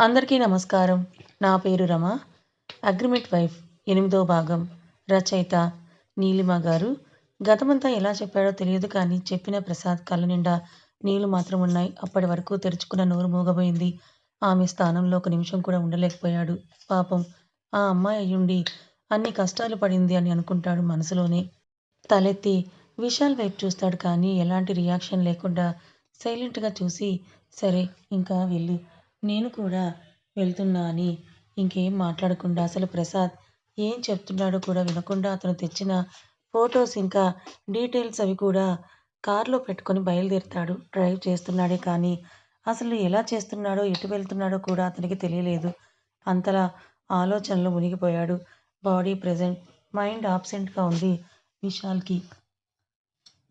అందరికీ నమస్కారం. నా పేరు రమ. అగ్రిమెంట్ వైఫ్ ఎనిమిదో భాగం. రచయిత నీలిమ గారు. గతమంతా ఎలా చెప్పాడో తెలియదు కానీ చెప్పిన ప్రసాద్ కళ్ళ నిండా నీళ్ళు మాత్రం ఉన్నాయి. అప్పటి వరకు తెరుచుకున్న నోరు మూగబోయింది. ఆమె స్థానంలో ఒక నిమిషం కూడా ఉండలేకపోయాడు. పాపం ఆ అమ్మాయి అయ్యుండి అన్ని కష్టాలు పడింది అని అనుకుంటాడు మనసులోనే. తలెత్తి విశాల్ వైపు చూస్తాడు కానీ ఎలాంటి రియాక్షన్ లేకుండా సైలెంట్గా చూసి సరే ఇంకా వెళ్ళి. నేను కూడా వెళ్తున్నా అని ఇంకేం మాట్లాడకుండా అసలు ప్రసాద్ ఏం చెప్తున్నాడో కూడా వినకుండా అతను తెచ్చిన ఫొటోస్ ఇంకా డీటెయిల్స్ అవి కూడా కారులో పెట్టుకొని బయలుదేరుతాడు. డ్రైవ్ చేస్తున్నాడే కానీ అసలు ఎలా చేస్తున్నాడో ఎటు వెళ్తున్నాడో కూడా అతనికి తెలియలేదు. అంతలా ఆలోచనలో మునిగిపోయాడు. బాడీ ప్రజెంట్ మైండ్ ఆబ్సెంట్గా ఉంది విశాల్కి.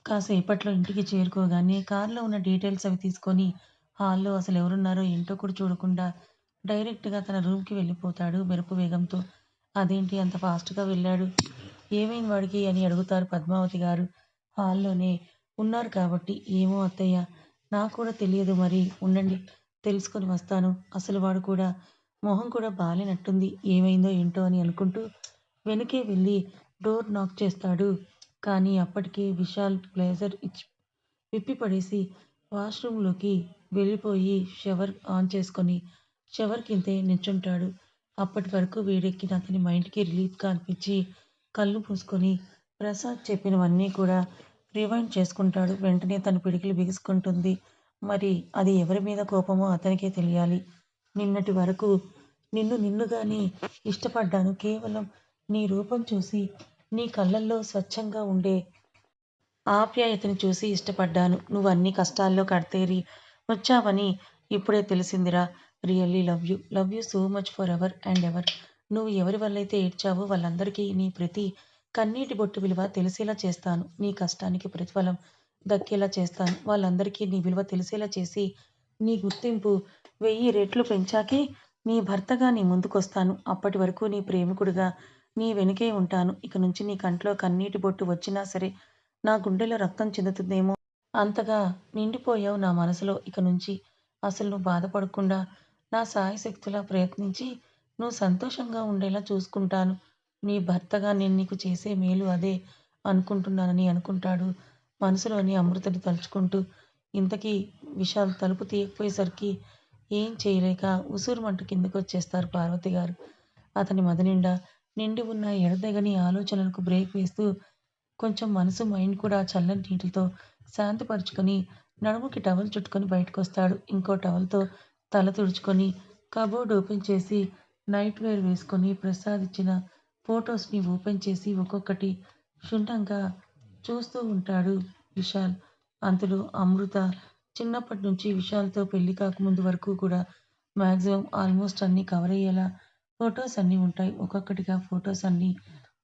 కాసేపట్లో ఇంటికి చేరుకోగానే కారులో ఉన్న డీటెయిల్స్ అవి తీసుకొని హాల్లో అసలు ఎవరున్నారో ఏంటో కూడా చూడకుండా డైరెక్ట్గా తన రూమ్కి వెళ్ళిపోతాడు మెరుపు వేగంతో. అదేంటి అంత ఫాస్ట్గా వెళ్ళాడు? ఏమైంది వాడికి? అని అడుగుతారు పద్మావతి గారు. హాల్లోనే ఉన్నారు కాబట్టి ఏమో అత్తయ్య. నాకు కూడా తెలియదు మరి. ఉండండి తెలుసుకొని వస్తాను. అసలు వాడు కూడా మొహం కూడా బాలేనట్టుంది. ఏమైందో ఏంటో అని అనుకుంటూ వెనకే వెళ్ళి డోర్ నాక్ చేస్తాడు. కానీ అప్పటికే విశాల్ బ్లేజర్ ఇచ్చి విప్పి పడేసి వాష్రూమ్లోకి వెళ్ళిపోయి షవర్ ఆన్ చేసుకొని షవర్ కిందే నించుంటాడు. అప్పటి వరకు వేడెక్కిన అతని మైండ్కి రిలీఫ్గా అనిపించి కళ్ళు మూసుకొని ప్రసాద్ చెప్పినవన్నీ కూడా రివైండ్ చేసుకుంటాడు. వెంటనే తన పిడికిలు బిగుసుకుంటుంది. మరి అది ఎవరి మీద కోపమో అతనికే తెలియాలి. నిన్నటి వరకు నిన్ను నిన్నుగానే ఇష్టపడ్డాను. కేవలం నీ రూపం చూసి నీ కళ్ళల్లో స్వచ్ఛంగా ఉండే ఆప్యాయతని చూసి ఇష్టపడ్డాను. నువ్వు అన్ని కష్టాల్లో కడతేరి వచ్చావని ఇప్పుడే తెలిసిందిరా. Really love you. Love you so much forever and ever. నువ్వు ఎవరి వల్లైతే ఏడ్చావో వాళ్ళందరికీ నీ ప్రతి కన్నీటి బొట్టు విలువ తెలిసేలా చేస్తాను. నీ కష్టానికి ప్రతిఫలం దక్కేలా చేస్తాను. వాళ్ళందరికీ నీ విలువ తెలిసేలా చేసి నీ గుర్తింపు వెయ్యి రెట్లు పెంచాకే నీ భర్తగా నీ ముందుకొస్తాను. అప్పటి వరకు నీ ప్రేమికుడిగా నీ వెనుకే ఉంటాను. ఇక నుంచి నీ కంట్లో కన్నీటి బొట్టు వచ్చినా సరే నా గుండెలో రక్తం చెందుతుందేమో అంతగా నిండిపోయావు నా మనసులో ఇక నుంచి. అసలు నువ్వు బాధపడకుండా నా సాయశక్తులా ప్రయత్నించి నువ్వు సంతోషంగా ఉండేలా చూసుకుంటాను. నీ భర్తగా నేను నీకు చేసే మేలు అదే అనుకుంటున్నానని అనుకుంటాడు మనసులోని అమృతని తలుచుకుంటూ. ఇంతకీ విశాల్ తలుపు తీయకపోయేసరికి ఏం చేయలేక ఉసూరుమంటూ కిందకు వచ్చేస్తారు పార్వతి గారు. అతని మదనిండా నిండి ఉన్న ఎడతెగని ఆలోచనలకు బ్రేక్ వేస్తూ కొంచెం మనసు మైండ్ కూడా చల్లని నీటితో శాంతిపరుచుకొని నడుముకి టవల్ చుట్టుకొని బయటకు వస్తాడు ఇంకో టవల్తో తల తుడుచుకొని కబోర్డ్ ఓపెన్ చేసి నైట్ వేర్ వేసుకొని ప్రసాద్ ఇచ్చిన ఫొటోస్ని ఓపెన్ చేసి ఒక్కొక్కటి క్షుణ్ణంగా చూస్తూ ఉంటాడు విశాల్. అంతలో అమృత చిన్నప్పటి నుంచి విశాల్తో పెళ్ళి కాకముందు వరకు కూడా మ్యాక్సిమం ఆల్మోస్ట్ అన్నీ కవర్ అయ్యేలా ఫొటోస్ అన్నీ ఉంటాయి. ఒక్కొక్కటిగా ఫొటోస్ అన్నీ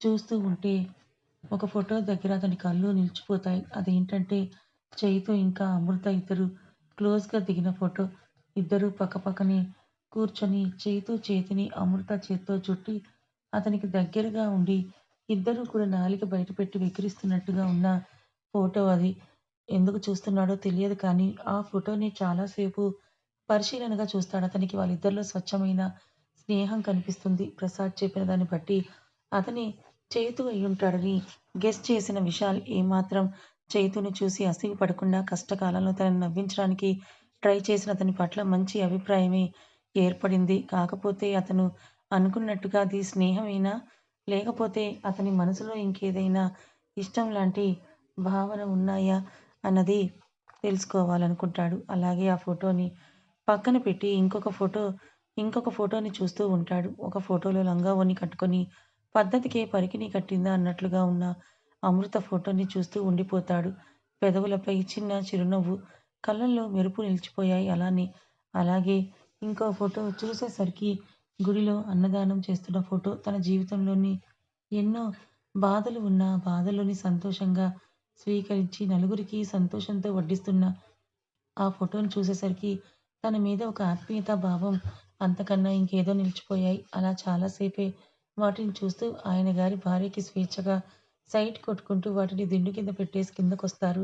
చూస్తూ ఉంటే ఒక ఫోటో దగ్గర అతని కళ్ళు నిలిచిపోతాయి. అదేంటంటే చేయితో ఇంకా అమృత ఇద్దరు క్లోజ్గా దిగిన ఫోటో. ఇద్దరు పక్కపక్కనే కూర్చొని చేతితో చేతిని అమృత చేత్తో చుట్టి అతనికి దగ్గరగా ఉండి ఇద్దరు కూడా నాలిక బయటపెట్టి వెక్కిరిస్తున్నట్టుగా ఉన్న ఫోటో అది. ఎందుకు చూస్తున్నాడో తెలియదు కానీ ఆ ఫోటోని చాలాసేపు పరిశీలనగా చూస్తాడు. అతనికి వాళ్ళిద్దరిలో స్వచ్ఛమైన స్నేహం కనిపిస్తుంది. ప్రసాద్ చెప్పిన దాన్ని బట్టి అతని చేతు అయి ఉంటాడని గెస్ చేసిన విశాల్ ఏమాత్రం చేతుని చూసి అసిగి పడకుండా కష్టకాలంలో తనని నవ్వించడానికి ట్రై చేసిన అతని పట్ల మంచి అభిప్రాయమే ఏర్పడింది. కాకపోతే అతను అనుకున్నట్టుగా అది స్నేహమేనా? లేకపోతే అతని మనసులో ఇంకేదైనా ఇష్టం లాంటి భావన ఉన్నాయా అన్నది తెలుసుకోవాలనుకుంటాడు. అలాగే ఆ ఫోటోని పక్కన పెట్టి ఇంకొక ఫోటో ఇంకొక ఫోటోని చూస్తూ ఉంటాడు. ఒక ఫోటోలో లంగా ఓని కట్టుకొని పద్ధతికే పరికిణి కట్టిందా అన్నట్లుగా ఉన్న అమృత ఫోటోని చూస్తూ ఉండిపోతాడు. పెదవులపై చిన్న చిరునవ్వు కళ్ళల్లో మెరుపు నిలిచిపోయాయి అలానే. అలాగే ఇంకో ఫోటో చూసేసరికి గుడిలో అన్నదానం చేస్తున్న ఫోటో తన జీవితంలోని ఎన్నో బాధలు ఉన్న బాధలోని సంతోషంగా స్వీకరించి నలుగురికి సంతోషంతో వడ్డిస్తున్న ఆ ఫోటోను చూసేసరికి తన మీద ఒక ఆత్మీయత భావం అంతకన్నా ఇంకేదో నిలిచిపోయాయి. అలా చాలాసేపే వాటిని చూస్తూ ఆయన గారి భార్యకి స్వేచ్ఛగా సైట్ కొట్టుకుంటూ వాటిని దిండు కింద పెట్టేసి కిందకొస్తారు.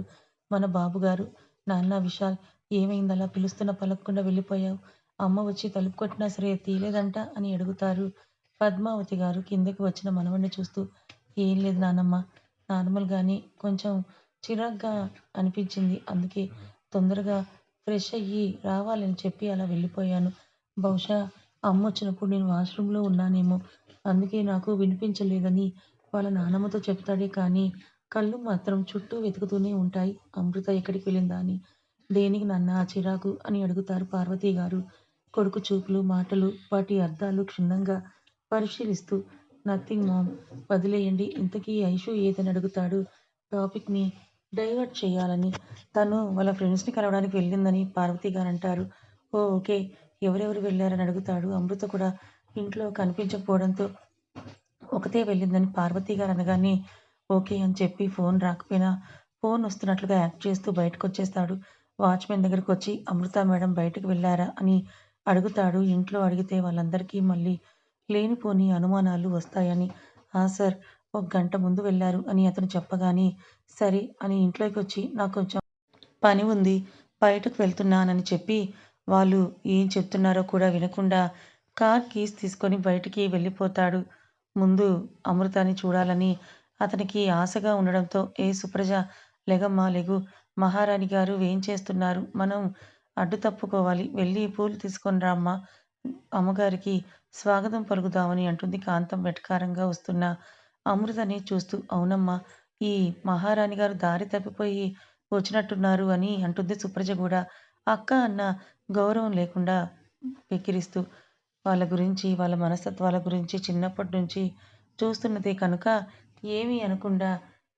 మన బాబుగారు నాన్న విశాల్ ఏమైంది అలా పిలుస్తున్న పలకకుండా వెళ్ళిపోయావు? అమ్మ వచ్చి తలుపు కొట్టినా సరే తీయలేదంట అని అడుగుతారు. పద్మావతి గారు కిందకి వచ్చిన మనవణ్ణి చూస్తూ ఏం లేదు నానమ్మ నార్మల్గానే కొంచెం చిరాగ్గా అనిపించింది. అందుకే తొందరగా ఫ్రెష్ అయ్యి రావాలని చెప్పి అలా వెళ్ళిపోయాను. బహుశా అమ్మ వచ్చినప్పుడు నేను వాష్రూమ్లో ఉన్నానేమో అందుకే నాకు వినిపించలేదని వాళ్ళ నానమ్మతో చెప్తాడే కానీ కళ్ళు మాత్రం చుట్టూ వెతుకుతూనే ఉంటాయి. అమృత ఎక్కడికి వెళ్ళిందా అని. దేనికి నాన్న ఆ చిరాకు అని అడుగుతారు పార్వతీ గారు. కొడుకు చూపులు మాటలు వాటి అర్థాలు క్షుణ్ణంగా పరిశీలిస్తూ నథింగ్ మామ్ వదిలేయండి. ఇంతకీ ఐషు ఏదని అడుగుతాడు. టాపిక్ని డైవర్ట్ చేయాలని. తను వాళ్ళ ఫ్రెండ్స్ని కలవడానికి వెళ్ళిందని పార్వతి గారు అంటారు. Oh okay. ఎవరెవరు వెళ్ళారని అడుగుతాడు. అమృత కూడా ఇంట్లో కనిపించకపోవడంతో ఒకతే వెళ్ళిందని పార్వతి గారు అనగానే ఓకే అని చెప్పి ఫోన్ రాకపోయినా ఫోన్ వస్తున్నట్లుగా యాక్ట్ చేస్తూ బయటకు వచ్చేస్తాడు వాచ్మెన్ దగ్గరికి వచ్చి అమృత మేడం బయటకు వెళ్ళారా? అని అడుగుతాడు. ఇంట్లో అడిగితే వాళ్ళందరికీ మళ్ళీ లేనిపోని అనుమానాలు వస్తాయని. ఆ సార్ ఒక గంట ముందు వెళ్ళారు అని అతను చెప్పగానే సరే అని ఇంట్లోకి వచ్చి నాకు కొంచెం పని ఉంది బయటకు వెళ్తున్నానని చెప్పి వాళ్ళు ఏం చెప్తున్నారో కూడా వినకుండా కార్ కీస్ తీసుకొని బయటికి వెళ్ళిపోతాడు. ముందు అమృతాన్ని చూడాలని అతనికి ఆశగా ఉండడంతో ఏ సుప్రజ లెగమ్మా లెగు. మహారాణి గారు ఏం చేస్తున్నారు? మనం అడ్డు తప్పుకోవాలి. వెళ్ళి పూలు తీసుకొని రామ్మా అమ్మగారికి స్వాగతం పలుకుదామని అంటుంది కాంతం వెటకారంగా వస్తున్న అమృతని చూస్తూ. అవునమ్మా ఈ మహారాణి గారు దారి తప్పిపోయి వచ్చినట్టున్నారు అని అంటుంది సుప్రజ కూడా. అక్క అన్న గౌరవం లేకుండా వెక్కిరిస్తూ. వాళ్ళ గురించి వాళ్ళ మనస్తత్వాల గురించి చిన్నప్పటి నుంచి చూస్తున్నదే కనుక ఏమీ అనకుండా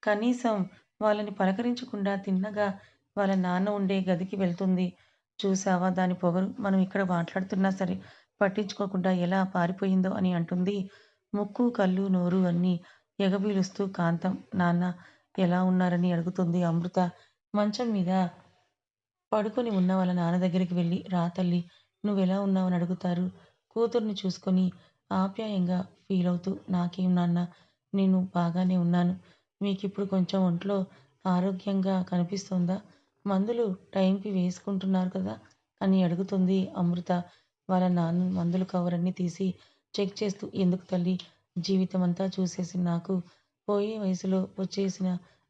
కనీసం వాళ్ళని పలకరించకుండా తిన్నగా వాళ్ళ నాన్న ఉండే గదికి వెళ్తుంది. చూసావా? దాని పొగరు మనం ఇక్కడ మాట్లాడుతున్నా సరే పట్టించుకోకుండా ఎలా పారిపోయిందో అని అంటుంది. ముక్కు కళ్ళు నోరు అన్నీ ఎగబీలుస్తూ కాంతం. నాన్న ఎలా ఉన్నారని అడుగుతుంది అమృత. మంచం మీద పడుకొని ఉన్న వాళ్ళ నాన్న దగ్గరికి వెళ్ళి రా తల్లి నువ్వెలా ఉన్నావని అడుగుతారు? కూతుర్ని చూసుకొని ఆప్యాయంగా ఫీల్ అవుతూ నాకేం నాన్న నేను బాగానే ఉన్నాను. మీకు ఇప్పుడు కొంచెం ఒంట్లో ఆరోగ్యంగా కనిపిస్తుందా? మందులు టైంకి వేసుకుంటున్నారు కదా అని అడుగుతుంది అమృత. వాళ్ళ నాన్న మందులు కవర్ అన్ని తీసి చెక్ చేస్తూ ఎందుకు తల్లి జీవితం అంతా చూసేసి నాకు పోయే వయసులో వచ్చేసిన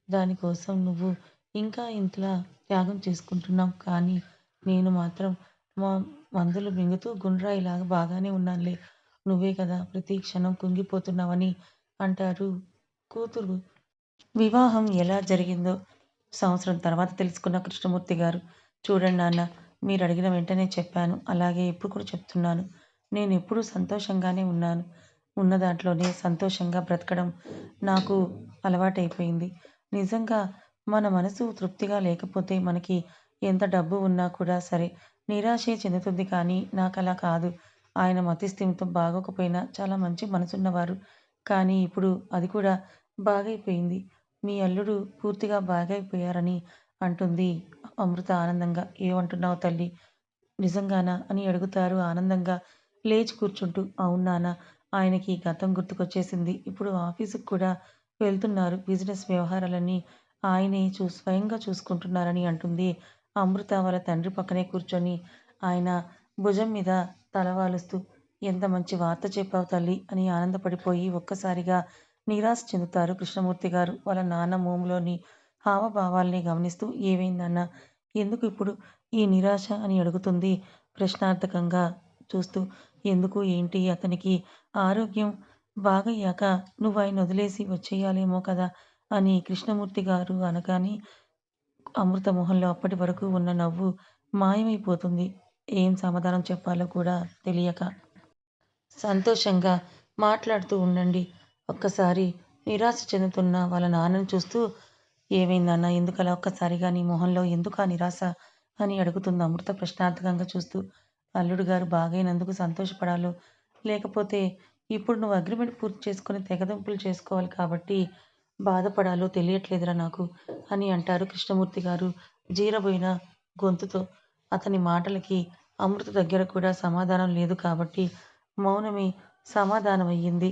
దానికోసం నువ్వు ఇంకా ఇంతలా త్యాగం చేసుకుంటున్నావు. కానీ నేను మాత్రం మా మందులు మింగుతూ గుండ్రాయిలాగా బాగానే ఉన్నానులే. నువ్వే కదా ప్రతి క్షణం కుంగిపోతున్నావని అంటారు కూతురు. వివాహం ఎలా జరిగిందో సంవత్సరం తర్వాత తెలుసుకున్న కృష్ణమూర్తి గారు. చూడండి నాన్న మీరు అడిగిన వెంటనే చెప్పాను. అలాగే ఇప్పుడు కూడా చెప్తున్నాను. నేను ఎప్పుడూ సంతోషంగానే ఉన్నాను. ఉన్న దాంట్లోనే సంతోషంగా బ్రతకడం నాకు అలవాటైపోయింది. నిజంగా మన మనసు తృప్తిగా లేకపోతే మనకి ఎంత డబ్బు ఉన్నా కూడా సరే నిరాశే చెందుతుంది కానీ నాకు అలా కాదు. ఆయన మతిస్థిమితం బాగోకపోయినా చాలా మంచి మనసున్నవారు. కానీ ఇప్పుడు అది కూడా బాగైపోయింది. మీ అల్లుడు పూర్తిగా బాగైపోయారని అంటుంది అమృత ఆనందంగా. ఏమంటున్నావు తల్లి? నిజంగానా అని అడుగుతారు ఆనందంగా. లేచి కూర్చుంటూ అవును నాన్న ఆయనకి గతం గుర్తుకొచ్చేసింది. ఇప్పుడు ఆఫీసుకు కూడా వెళ్తున్నారు. బిజినెస్ వ్యవహారాలన్నీ ఆయనే చూ స్వయంగా చూసుకుంటున్నారని అంటుంది అమృత వాళ్ళ తండ్రి పక్కనే కూర్చొని ఆయన భుజం మీద తలవాలుస్తూ ఎంత మంచి వార్త చెప్పావు తల్లి అని ఆనందపడిపోయి ఒక్కసారిగా నిరాశ చెందుతారు కృష్ణమూర్తి గారు. వాళ్ళ నాన్న మోములోని హావభావాల్ని గమనిస్తూ ఏమైందన్న? ఎందుకు ఇప్పుడు ఈ నిరాశ? అని అడుగుతుంది ప్రశ్నార్థకంగా చూస్తూ ఎందుకు? ఏంటి? అతనికి ఆరోగ్యం బాగయ్యాక నువ్వు ఆయన వదిలేసి వచ్చేయాలేమో కదా అని కృష్ణమూర్తి గారు అనగానే అమృత మొహంలో అప్పటి వరకు ఉన్న నవ్వు మాయమైపోతుంది. ఏం సమాధానం చెప్పాలో కూడా తెలియక. సంతోషంగా మాట్లాడుతూ ఉండండి. ఒక్కసారి నిరాశ చెందుతున్న వాళ్ళ నాన్నని చూస్తూ ఏమైందన్న ఎందుకలా ఒక్కసారిగా నీ మొహంలో ఎందుకు ఆ నిరాశ? అని అడుగుతుంది అమృత ప్రశ్నార్థకంగా చూస్తూ. అల్లుడు గారు బాగైనందుకు సంతోషపడాలో లేకపోతే ఇప్పుడు నువ్వు అగ్రిమెంట్ పూర్తి చేసుకొని తెగదెంపులు చేసుకోవాలి కాబట్టి బాధపడాలో తెలియట్లేదురా నాకు అని అంటారు కృష్ణమూర్తి గారు జీరబోయిన గొంతుతో. అతని మాటలకి అమృత దగ్గర కూడా సమాధానం లేదు కాబట్టి మౌనమే సమాధానం అయ్యింది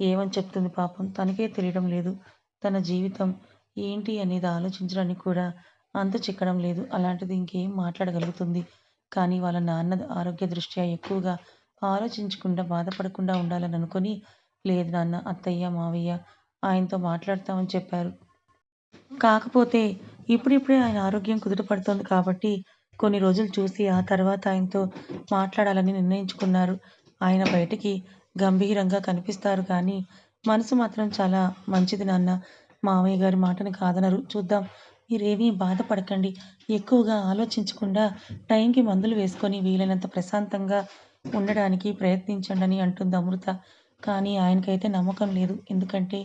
ఏమని చెప్తుంది పాపం? తనకే తెలియడం లేదు. తన జీవితం ఏంటి అనేది ఆలోచించడానికి కూడా అంతు చిక్కడం లేదు. అలాంటిది ఇంకేం మాట్లాడగలుగుతుంది? కానీ వాళ్ళ నాన్న ఆరోగ్య దృష్ట్యా ఎక్కువగా ఆలోచించకుండా బాధపడకుండా ఉండాలని అనుకుని లేదు నాన్న అత్తయ్య మావయ్య ఆయనతో మాట్లాడతామని చెప్పారు. కాకపోతే ఇప్పుడిప్పుడే ఆయన ఆరోగ్యం కుదుటపడుతోంది కాబట్టి కొన్ని రోజులు చూసి ఆ తర్వాత ఆయనతో మాట్లాడాలని నిర్ణయించుకున్నారు. ఆయన బయటికి గంభీరంగా కనిపిస్తారు కానీ మనసు మాత్రం చాలా మంచిది నాన్న. మామయ్య గారి మాటని కాదనరు. చూద్దాం. మీరేమీ బాధపడకండి. ఎక్కువగా ఆలోచించకుండా టైంకి మందులు వేసుకొని వీలైనంత ప్రశాంతంగా ఉండడానికి ప్రయత్నించండి అని అంటుంది అమృత. కానీ ఆయనకైతే నమ్మకం లేదు. ఎందుకంటే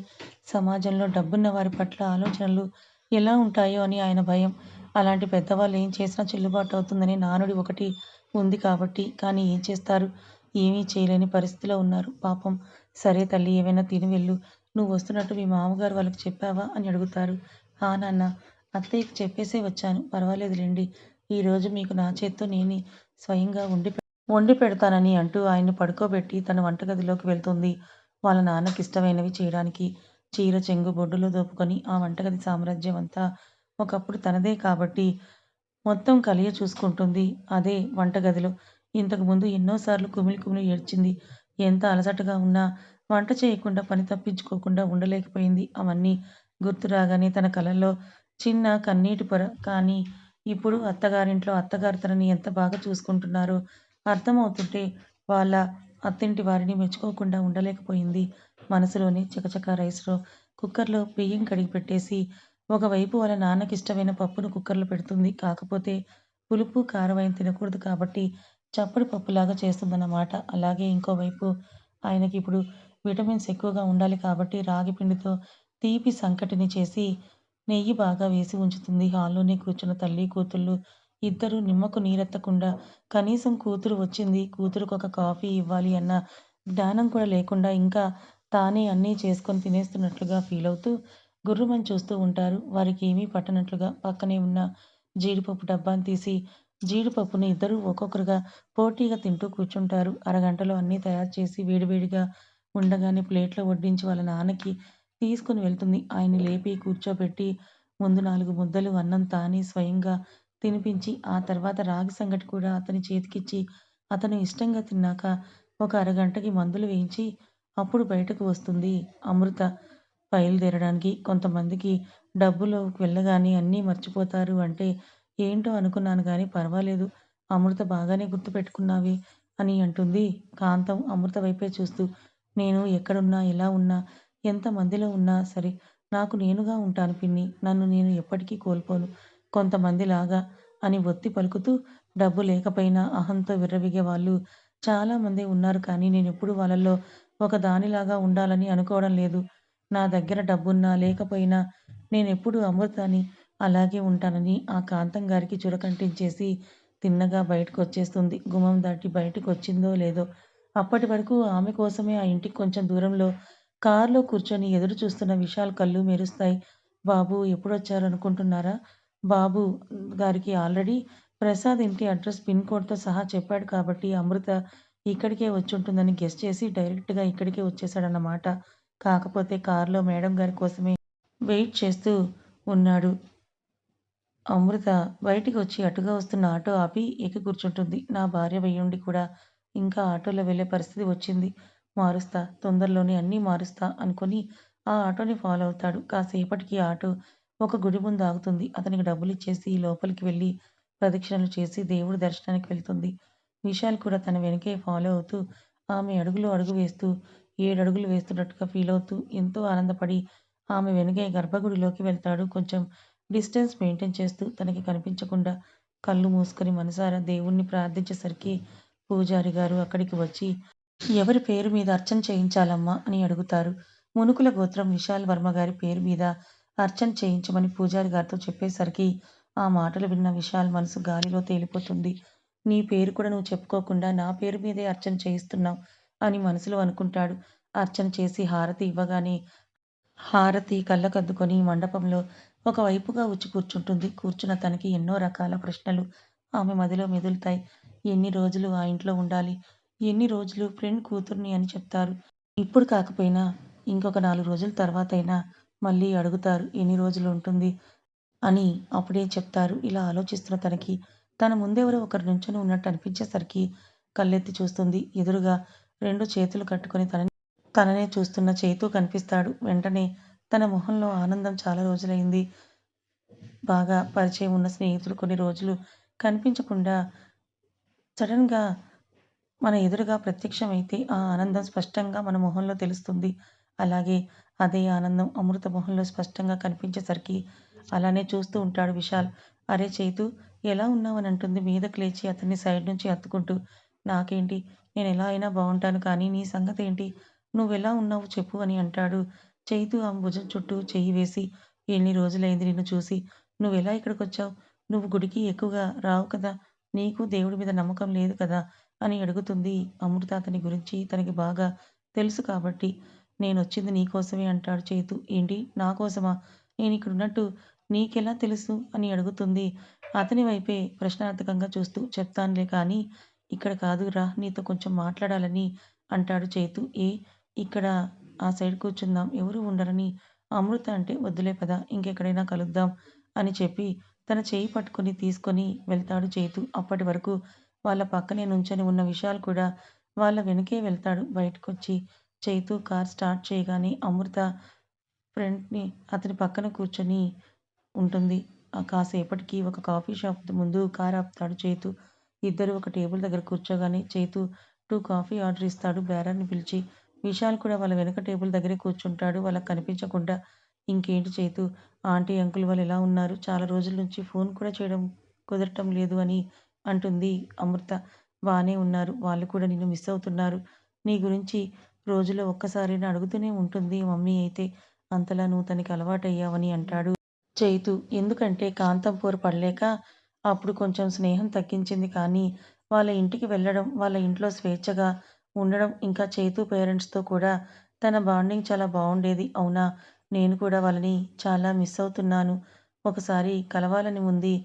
సమాజంలో డబ్బున్న వారి పట్ల ఆలోచనలు ఎలా ఉంటాయో అని ఆయన భయం. అలాంటి పెద్దవాళ్ళు ఏం చేసినా చెల్లుబాటు అవుతుందని నానుడి ఒకటి ఉంది కాబట్టి కానీ ఏం చేస్తారు? ఏమీ చేయలేని పరిస్థితిలో ఉన్నారు. పాపం సరే తల్లి ఏమైనా తిని వెళ్ళు. నువ్వు వస్తున్నట్టు మీ మామగారు వాళ్ళకి చెప్పావా? అని అడుగుతారు. ఆ నాన్న అత్తయ్యకి చెప్పేసే వచ్చాను. పర్వాలేదులేండి ఈరోజు మీకు నా చేత్తో నేనే స్వయంగా ఉండి వండి పెడతానని అంటూ ఆయన్ని పడుకోబెట్టి తన వంటగదిలోకి వెళ్తుంది. వాళ్ళ నాన్నకి ఇష్టమైనవి చేయడానికి చీర చెంగు బొడ్డులో దోపుకొని ఆ వంటగది సామ్రాజ్యం అంతా ఒకప్పుడు తనదే కాబట్టి మొత్తం కలియ చూసుకుంటుంది. అదే వంటగదిలో ఇంతకుముందు ఎన్నోసార్లు కుమిలి కుమిలి ఏడ్చింది. ఎంత అలసటగా ఉన్నా వంట చేయకుండా పని తప్పించుకోకుండా ఉండలేకపోయింది. అవన్నీ గుర్తు రాగానే తన కలలో చిన్న కన్నీటి పొర. కానీ ఇప్పుడు అత్తగారింట్లో అత్తగారు తనని ఎంత బాగా చూసుకుంటున్నారో అర్థమవుతుంటే వాళ్ళ అత్తింటి వారిని మెచ్చుకోకుండా ఉండలేకపోయింది. మనసులోనే చకచక రైస్లో కుక్కర్లో బియ్యం కడిగి పెట్టేసి ఒకవైపు వాళ్ళ నాన్నకి ఇష్టమైన పప్పును కుక్కర్లో పెడుతుంది. కాకపోతే పులుపు కారమైన తినకూడదు కాబట్టి చప్పడి పప్పులాగా చేస్తుందన్నమాట. అలాగే ఇంకోవైపు ఆయనకి ఇప్పుడు విటమిన్స్ ఎక్కువగా ఉండాలి కాబట్టి రాగి పిండితో తీపి సంకటిని చేసి నెయ్యి బాగా వేసి ఉంచుతుంది. హాల్లోనే కూర్చున్న తల్లి కూతుళ్ళు ఇద్దరు నిమ్మకు నీరెత్తకుండా కనీసం కూతురు వచ్చింది కూతురుకు ఒక కాఫీ ఇవ్వాలి అన్న జ్ఞానం కూడా లేకుండా ఇంకా తానే అన్నీ చేసుకొని తినేస్తున్నట్లుగా ఫీల్ అవుతూ గుర్రుమని చూస్తూ ఉంటారు. వారికి ఏమీ పట్టనట్లుగా పక్కనే ఉన్న జీడిపప్పు డబ్బాని తీసి జీడిపప్పుని ఇద్దరు ఒక్కొక్కరుగా పోటీగా తింటూ కూర్చుంటారు. అరగంటలో అన్నీ తయారు చేసి వేడివేడిగా ఉండగానే ప్లేట్లో వడ్డించి వాళ్ళ నాన్నకి తీసుకుని వెళ్తుంది. ఆయన్ని లేపి కూర్చోబెట్టి ముందు నాలుగు ముద్దలు అన్నం తానే స్వయంగా తినిపించి ఆ తర్వాత రాగి సంగటి కూడా అతని చేతికిచ్చి అతను ఇష్టంగా తిన్నాక ఒక అరగంటకి మందులు వేయించి అప్పుడు బయటకు వస్తుంది అమృత. బయలుదేరడానికి కొంతమందికి డబ్బులు వెళ్ళగానే అన్నీ మర్చిపోతారు అంటే ఏంటో అనుకున్నాను కానీ పర్వాలేదు అమృత బాగానే గుర్తుపెట్టుకున్నావే అని అంటుంది కాంతం అమృత వైపే చూస్తూ. నేను ఎక్కడున్నా ఎలా ఉన్నా ఎంత మందిలో ఉన్నా సరే నాకు నేనుగా ఉంటాను పిన్ని నన్ను నేను ఎప్పటికీ కోల్పోను. కొంతమందిలాగా అని ఒత్తి పలుకుతూ డబ్బు లేకపోయినా అహంతో విర్రవిగే వాళ్ళు చాలామంది ఉన్నారు కానీ నేను ఎప్పుడు వాళ్ళల్లో ఒక దానిలాగా ఉండాలని అనుకోవడం లేదు. నా దగ్గర డబ్బున్నా లేకపోయినా నేనెప్పుడు అమృతాని అలాగే ఉంటానని ఆ కాంతం గారికి చురకంటించేసి తిన్నగా బయటకు వచ్చేస్తుంది గుమ్మం దాటి బయటకు వచ్చిందో లేదో అప్పటి వరకు ఆమె కోసమే ఆ ఇంటికి కొంచెం దూరంలో కారులో కూర్చొని ఎదురు చూస్తున్న విశాల్ కళ్ళు మెరుస్తాయి. బాబు ఎప్పుడొచ్చారు అనుకుంటున్నారా బాబు గారికి ఆల్రెడీ ప్రసాద్ ఇంటి అడ్రస్ పిన్ కోడ్తో సహా చెప్పాడు కాబట్టి అమృత ఇక్కడికే వచ్చుంటుందని గెస్ చేసి డైరెక్ట్గా ఇక్కడికే వచ్చేసాడన్నమాట కాకపోతే కారులో మేడం గారి కోసమే వెయిట్ చేస్తూ ఉన్నాడు. అమృత బయటికి వచ్చి అటుగా వస్తున్న ఆటో ఆపి ఎక్కి కూర్చుంటుంది నా భార్య వెయ్యుండి కూడా ఇంకా ఆటోలో వెళ్ళే పరిస్థితి వచ్చింది. మారుస్తా తొందరలోనే అన్నీ మారుస్తా అనుకొని ఆ ఆటోని ఫాలో అవుతాడు. కాసేపటికి ఆటో ఒక గుడి ముందు ఆగుతుంది. అతనికి డబ్బులు ఇచ్చేసి లోపలికి వెళ్ళి ప్రదక్షిణలు చేసి దేవుడి దర్శనానికి వెళ్తుంది. విశాల్ కూడా తన వెనకే ఫాలో అవుతూ ఆమె అడుగులో అడుగు వేస్తూ ఏడు అడుగులు వేస్తున్నట్టుగా ఫీల్ అవుతూ ఎంతో ఆనందపడి ఆమె వెనుకే గర్భగుడిలోకి వెళ్తాడు. కొంచెం డిస్టెన్స్ మెయింటైన్ చేస్తూ తనకి కనిపించకుండా కళ్ళు మూసుకొని మనసారా దేవుణ్ణి ప్రార్థించేసరికి పూజారి గారు అక్కడికి వచ్చి ఎవరి పేరు మీద అర్చన చేయించాలమ్మా? అని అడుగుతారు. మునుకుల గోత్రం విశాల్ వర్మ గారి పేరు మీద అర్చన చేయించమని పూజారి గారితో చెప్పేసరికి ఆ మాటలు విన్న విశాల్ మనసు గాలిలో తేలిపోతుంది. నీ పేరు కూడా నువ్వు చెప్పుకోకుండా నా పేరు మీదే అర్చన చేయిస్తున్నావు అని మనసులో అనుకుంటాడు. అర్చన చేసి హారతి ఇవ్వగానే హారతి కళ్ళకద్దుకొని మండపంలో ఒకవైపుగా ఉచ్చి కూర్చుంటుంది. కూర్చున్న తనకి ఎన్నో రకాల ప్రశ్నలు ఆమె మదిలో మెదులుతాయి. ఎన్ని రోజులు ఆ ఇంట్లో ఉండాలి? ఎన్ని రోజులు ఫ్రెండ్ కూతుర్ని అని చెప్తారు. ఇప్పుడు కాకపోయినా ఇంకొక నాలుగు రోజుల తర్వాత అయినా మళ్ళీ అడుగుతారు ఎన్ని రోజులు ఉంటుంది అని అప్పుడే చెప్తారు ఇలా ఆలోచిస్తున్న తనకి తన ముందెవరో ఒకరు నుంచొని ఉన్నట్టు అనిపించేసరికి కళ్ళెత్తి చూస్తుంది. ఎదురుగా రెండు చేతులు కట్టుకొని తనని తననే చూస్తున్న చేతు కనిపిస్తాడు. వెంటనే తన మొహంలో ఆనందం చాలా రోజులైంది. బాగా పరిచయం ఉన్న స్నేహితులు కొన్ని రోజులు కనిపించకుండా సడన్‌గా మన ఎదురుగా ప్రత్యక్షమైతే ఆ ఆనందం స్పష్టంగా మన మొహంలో తెలుస్తుంది. అలాగే అదే ఆనందం అమృత మొహంలో స్పష్టంగా కనిపించేసరికి అలానే చూస్తూ ఉంటాడు విశాల్. అరే చేతు ఎలా ఉన్నావని అంటుంది మీదకు లేచి అతన్ని సైడ్ నుంచి అత్తుకుంటూ నాకేంటి నేను ఎలా అయినా బాగుంటాను కానీ నీ సంగతేంటి? నువ్వెలా ఉన్నావు చెప్పు అని అంటాడు. చేతు ఆమె భుజం చుట్టూ చెయ్యి వేసి ఎన్ని రోజులైంది నిన్ను చూసి. నువ్వెలా ఇక్కడికొచ్చావు? నువ్వు గుడికి ఎక్కువగా రావు కదా! నీకు దేవుడి మీద నమ్మకం లేదు కదా! అని అడుగుతుంది. అమృత అతని గురించి తనకి బాగా తెలుసు కాబట్టి. నేను వచ్చింది నీకోసమే అంటాడు చేతు ఏంటి నా కోసమా? నేను ఇక్కడున్నట్టు నీకెలా తెలుసు? అని అడుగుతుంది. అతని వైపే ప్రశ్నార్థకంగా చూస్తూ. చెప్తానులే కానీ ఇక్కడ కాదు రా నీతో కొంచెం మాట్లాడాలని అంటాడు చేతు ఏ ఇక్కడ ఆ సైడ్ కూర్చుందాం ఎవరు ఉండరని అమృత అంటే వద్దులే పదా ఇంకెక్కడైనా కలుద్దాం అని చెప్పి తన చేయి పట్టుకొని తీసుకొని వెళ్తాడు చేతు అప్పటి వరకు వాళ్ళ పక్కనే నుంచొని ఉన్న విషయాలు కూడా వాళ్ళ వెనకే వెళ్తాడు. బయటకొచ్చి చైతూ కార్ స్టార్ట్ చేయగానే అమృత ఫ్రెండ్ని అతని పక్కన కూర్చొని ఉంటుంది. కాసేపటికి ఒక కాఫీ షాప్ ముందు కార్ ఆపుతాడు చేతు ఇద్దరు ఒక టేబుల్ దగ్గర కూర్చోగానే చేతు టూ కాఫీ ఆర్డర్ ఇస్తాడు బేరాన్ని పిలిచి. విశాల్ కూడా వాళ్ళ వెనక టేబుల్ దగ్గరే కూర్చుంటాడు వాళ్ళకి కనిపించకుండా. ఇంకేంటి చేతు ఆంటీ, అంకుల్ వాళ్ళు ఎలా ఉన్నారు? చాలా రోజుల నుంచి ఫోన్ కూడా చేయడం కుదరటం లేదు అని అంటుంది అమృత. బాగానే ఉన్నారు. వాళ్ళు కూడా నిన్ను మిస్ అవుతున్నారు. నీ గురించి రోజులో ఒక్కసారైనా అడుగుతూనే ఉంటుంది మమ్మీ అయితే. అంతలా నువ్వు తనకి అలవాటయ్యావని అంటాడు చైతు ఎందుకంటే కాంతం పోరు పడలేక అప్పుడు కొంచెం స్నేహం తగ్గించింది కానీ వాళ్ళ ఇంటికి వెళ్ళడం, వాళ్ళ ఇంట్లో స్వేచ్ఛగా ఉండడం ఇంకా చేతు పేరెంట్స్‌తో కూడా తన బాండింగ్ చాలా బాగుండేది అవునా! నేను కూడా వాళ్ళని చాలా మిస్ అవుతున్నాను. ఒకసారి కలవాలని ఉంది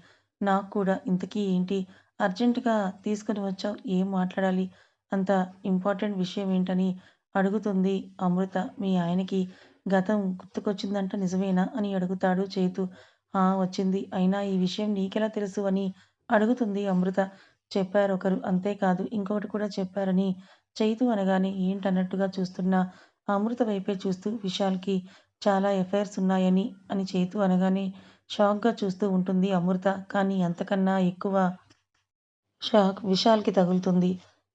నాకు కూడా. ఇంతకీ ఏంటి అర్జెంట్‌గా తీసుకుని వచ్చావు? ఏం మాట్లాడాలి? అంత ఇంపార్టెంట్ విషయం ఏంటని అడుగుతుంది అమృత. మీ ఆయనకి గతం గుర్తుకొచ్చిందంట నిజమేనా? అని అడుగుతాడు చేతు ఆ! వచ్చింది. అయినా ఈ విషయం నీకెలా తెలుసు? అని అడుగుతుంది అమృత. చెప్పారు ఒకరు అంతేకాదు ఇంకొకటి కూడా చెప్పారని చైతు అనగానే ఏంటన్నట్టుగా చూస్తున్న అమృత వైపే చూస్తూ విశాల్‌కి చాలా ఎఫైర్స్ ఉన్నాయని అని చేతు అనగానే షాక్‌గా చూస్తూ ఉంటుంది అమృత. కానీ అంతకన్నా ఎక్కువ షాక్ విశాల్‌కి తగులుతుంది.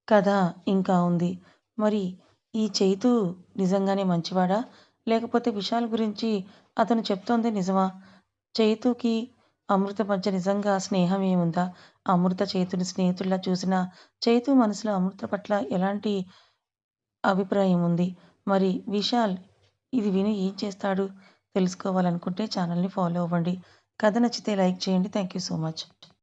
కథ ఇంకా ఉంది. మరి ఈ చైతు నిజంగానే మంచివాడా? లేకపోతే విశాల్ గురించి అతను చెప్తోంది నిజమా? చైతుకి అమృత మధ్య నిజంగా స్నేహం ఏముందా అమృత చైతుని స్నేహితుల్లా చూసినా చైతు మనసులో అమృత పట్ల ఎలాంటి అభిప్రాయం ఉంది? మరి విశాల్ ఇది విని ఏం చేస్తాడు? తెలుసుకోవాలనుకుంటే ఛానల్‌ని ఫాలో అవ్వండి. కథ నచ్చితే లైక్ చేయండి. Thank you so much.